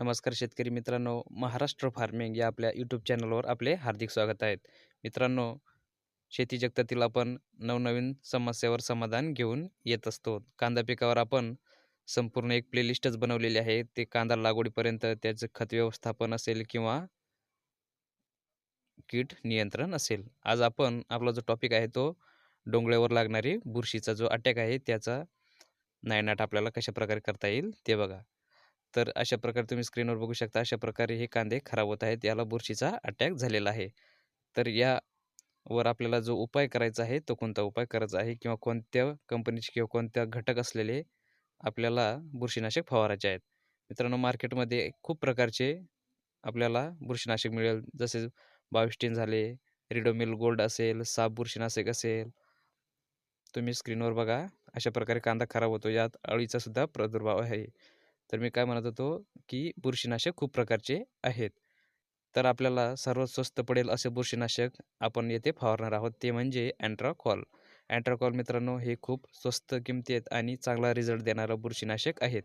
नमस्कार शेतकरी मित्रांनो महाराष्ट्र फार्मिंग या आपल्या यूट्यूब चॅनलवर आपले हार्दिक स्वागत आहेत मित्रांनो शेती जगतातील आपण नवनवीन समस्यावर समाधान घेऊन येत असतो. कांदा पिकावर आपण संपूर्ण एक प्लेलिस्टच बनवलेली आहे. ते कांदा लागवडीपर्यंत त्याचं खत व्यवस्थापन असेल किंवा कीट नियंत्रण असेल. आज आपण आपला जो टॉपिक आहे तो डोंगळ्यावर लागणारी बुरशीचा जो अटॅक आहे त्याचा नायनाट आपल्याला कशा प्रकारे करता येईल ते बघा. तर अशा प्रकारे तुम्ही स्क्रीनवर बघू शकता अशा प्रकारे हे कांदे खराब होत आहेत. याला बुरशीचा अटॅक झालेला आहे. तर यावर आपल्याला जो उपाय करायचा आहे तो कोणता उपाय करायचा आहे किंवा कोणत्या कंपनीचे किंवा कोणत्या घटक असलेले आपल्याला बुरशीनाशक फवारायचे आहेत? मित्रांनो मार्केटमध्ये खूप प्रकारचे आपल्याला बुरशीनाशक मिळेल. जसे बाविस्टीन झाले रिडोमिल गोल्ड असेल साप बुरशीनाशक असेल. तुम्ही स्क्रीनवर बघा अशा प्रकारे कांदा खराब होतो. यात अळीचा सुद्धा प्रादुर्भाव आहे. तर मी काय म्हणत होतो की बुरशीनाशक खूप प्रकारचे आहेत. तर आपल्याला सर्वात स्वस्त पडेल असे बुरशीनाशक आपण येथे फवारणार आहोत ते म्हणजे अँट्राकॉल. अँट्राकॉल मित्रांनो हे खूप स्वस्त किमतीत आणि चांगला रिझल्ट देणारं बुरशीनाशक आहेत.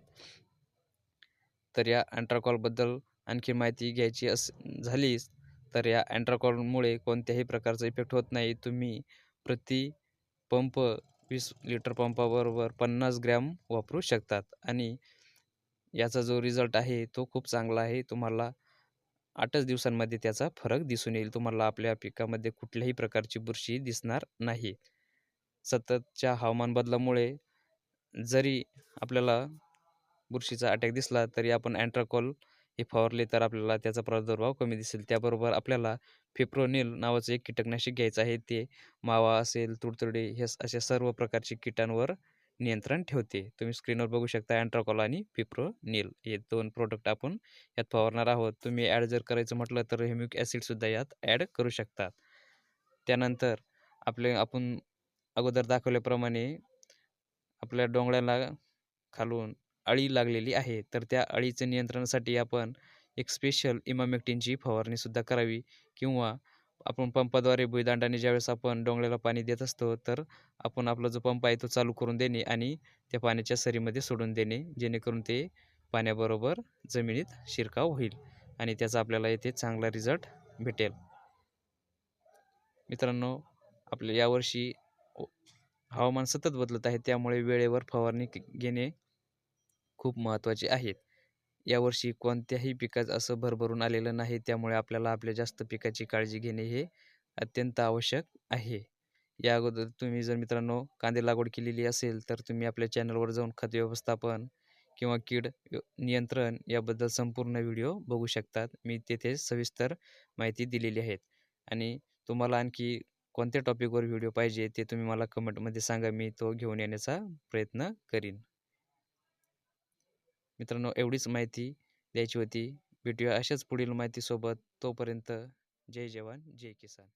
तर या अँट्राकॉलबद्दल आणखी माहिती घ्यायची अस झालीच तर या अँट्राकॉलमुळे कोणत्याही प्रकारचा इफेक्ट होत नाही. तुम्ही प्रति पंप वीस लिटर पंपाबरोबर पन्नास ग्रॅम वापरू शकतात आणि याचा जो रिझल्ट आहे तो खूप चांगला आहे. तुम्हाला आठच दिवसांमध्ये त्याचा फरक दिसून येईल. तुम्हाला आपल्या पिकामध्ये कुठल्याही प्रकारची बुरशी दिसणार नाही. सततच्या हवामान बदलामुळे जरी आपल्याला बुरशीचा अटॅक दिसला तरी आपण अँट्राकॉल हे फवारले तर आपल्याला त्याचा प्रादुर्भाव कमी दिसेल. त्याबरोबर आपल्याला फिप्रोनिल नावाचं एक कीटकनाशक घ्यायचं आहे. ते मावा असेल तुडतुडे हे अशा सर्व प्रकारचे कीटांवर नियंत्रण ठेवते. तुम्ही स्क्रीनवर बघू शकता अँट्राकॉल आणि पिप्रोनिल हे दोन प्रोडक्ट आपण यात फवारणार आहोत. तुम्ही ॲड जर करायचं म्हटलं तर हेम्युक ॲसिडसुद्धा यात ॲड करू शकतात. त्यानंतर आपले आपण अगोदर दाखवल्याप्रमाणे आपल्या डोंगळ्याला खालून अळी लागलेली आहे. तर त्या अळीचं नियंत्रणासाठी आपण एक स्पेशल इमामेक्टिनची फवारणीसुद्धा करावी किंवा आपण पंपाद्वारे भुईदांडाने ज्यावेळेस आपण डोंगळ्याला पाणी देत असतो तर आपण आपला जो पंप आहे तो चालू करून देणे आणि त्या पाण्याच्या सरीमध्ये सोडून देणे जेणेकरून ते पाण्याबरोबर जमिनीत शिरकाव होईल आणि त्याचा आपल्याला येथे चांगला रिझल्ट भेटेल. मित्रांनो आपल्या यावर्षी हवामान सतत बदलत आहे त्यामुळे वेळेवर फवारणी घेणे खूप महत्त्वाचे आहेत यावर्षी कोणत्याही पिकाचं असं भरभरून आलेलं नाही. त्यामुळे आपल्याला आपल्या जास्त पिकाची काळजी घेणे हे अत्यंत आवश्यक आहे. या अगोदर तुम्ही जर मित्रांनो कांदे लागवड केलेली असेल तर तुम्ही आपल्या चॅनलवर जाऊन खत व्यवस्थापन किंवा कीड नियंत्रण याबद्दल संपूर्ण व्हिडिओ बघू शकतात. मी तेथे सविस्तर माहिती दिलेली आहेत आणि तुम्हाला आणखी कोणत्या टॉपिकवर व्हिडिओ पाहिजे ते तुम्ही मला कमेंटमध्ये सांगा. मी तो घेऊन येण्याचा प्रयत्न करीन. मित्रांनो एवढीच माहिती द्यायची होती. भेटूया अशाच पुढील माहितीसोबत. तोपर्यंत जय जवान जय किसान.